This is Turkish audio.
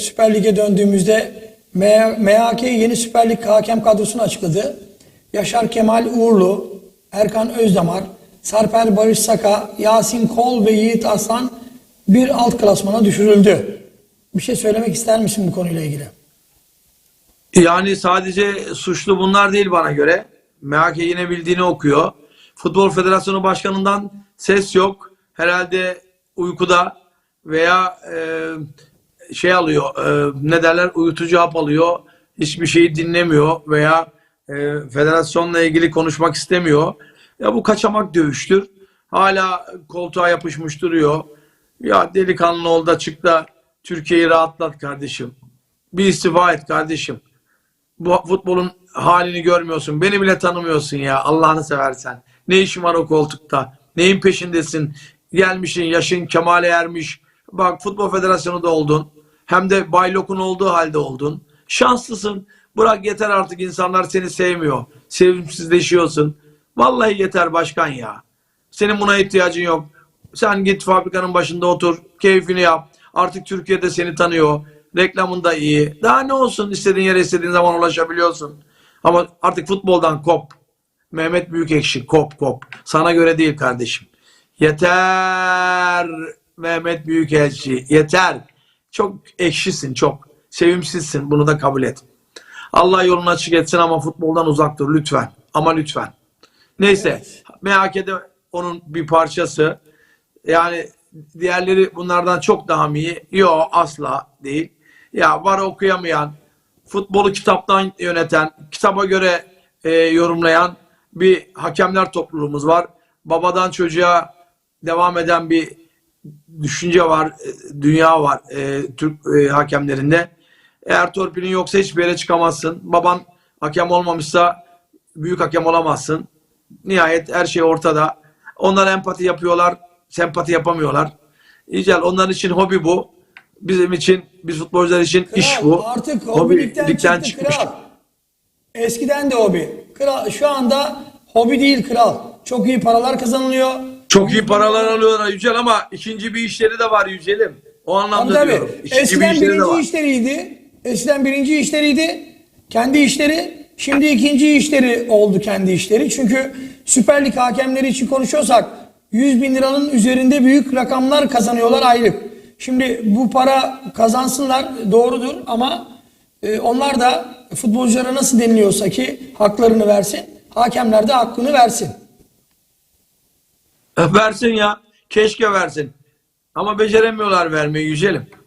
Süper Lig'e döndüğümüzde MHK yeni Süper Lig hakem kadrosunu açıkladı. Yaşar Kemal Uğurlu, Erkan Özdamar, Sarper Barış Saka, Yasin Kol ve Yiğit Aslan bir alt klasmana düşürüldü. Bir şey söylemek ister misin bu konuyla ilgili? Yani sadece suçlu bunlar değil bana göre. MHK yine bildiğini okuyor. Futbol Federasyonu Başkanı'ndan ses yok. Herhalde uykuda veya e, şey alıyor, e, ne derler uyutucu hap alıyor. Hiçbir şeyi dinlemiyor veya e, federasyonla ilgili konuşmak istemiyor. Ya bu kaçamak dövüştür. Hala koltuğa yapışmış duruyor. Ya delikanlı ol da çık da Türkiye'yi rahatlat kardeşim. Bir istifa et kardeşim bu futbolun halini görmüyorsun. Beni bile tanımıyorsun ya Allah'ını seversen. Ne işin var o koltukta? Neyin peşindesin? Gelmişsin yaşın kemale ermiş. Bak futbol federasyonu da oldun. Hem de baylokun olduğu halde oldun. Şanslısın. Bırak yeter artık insanlar seni sevmiyor. Sevimsizleşiyorsun. Vallahi yeter başkan ya. Senin buna ihtiyacın yok. Sen git fabrikanın başında otur. Keyfini yap. Artık Türkiye'de seni tanıyor. Reklamın da iyi. Daha ne olsun istediğin yere istediğin zaman ulaşabiliyorsun. Ama artık futboldan kop. Mehmet Büyükekşi kop kop. Sana göre değil kardeşim. Yeter Mehmet Büyükelçi. Yeter. Çok ekşisin çok. Sevimsizsin. Bunu da kabul et. Allah yolunu açık etsin ama futboldan uzak dur lütfen. Ama lütfen. Neyse. MHK'de onun bir parçası. Yani diğerleri bunlardan çok daha mı iyi? Yok asla değil. Ya var okuyamayan, futbolu kitaptan yöneten, kitaba göre e, yorumlayan bir hakemler topluluğumuz var. Babadan çocuğa devam eden bir düşünce var, e, dünya var e, Türk e, hakemlerinde. Eğer torpilin yoksa hiçbir yere çıkamazsın. Baban hakem olmamışsa büyük hakem olamazsın. Nihayet her şey ortada. Onlar empati yapıyorlar, sempati yapamıyorlar. İcel onların için hobi bu. Bizim için, biz futbolcular için iş Kral, bu. Artık Hobi hobilikten ligden çıktı çıkmış. kral. Eskiden de hobi. Kral, şu anda hobi değil kral. Çok iyi paralar kazanılıyor. Çok iyi paralar alıyorlar Yücel ama ikinci bir işleri de var Yücel'im. O anlamda tabii. diyorum. İkinci Eskiden bir işleri de birinci var. işleriydi. Eskiden birinci işleriydi. Kendi işleri. Şimdi ikinci işleri oldu kendi işleri. Çünkü Süper Lig hakemleri için konuşuyorsak 100 bin liranın üzerinde büyük rakamlar kazanıyorlar aylık. Şimdi bu para kazansınlar doğrudur ama e, onlar da futbolculara nasıl deniliyorsa ki haklarını versin. Hakemler de hakkını versin. Versin ya. Keşke versin. Ama beceremiyorlar vermeyi Yücel'im.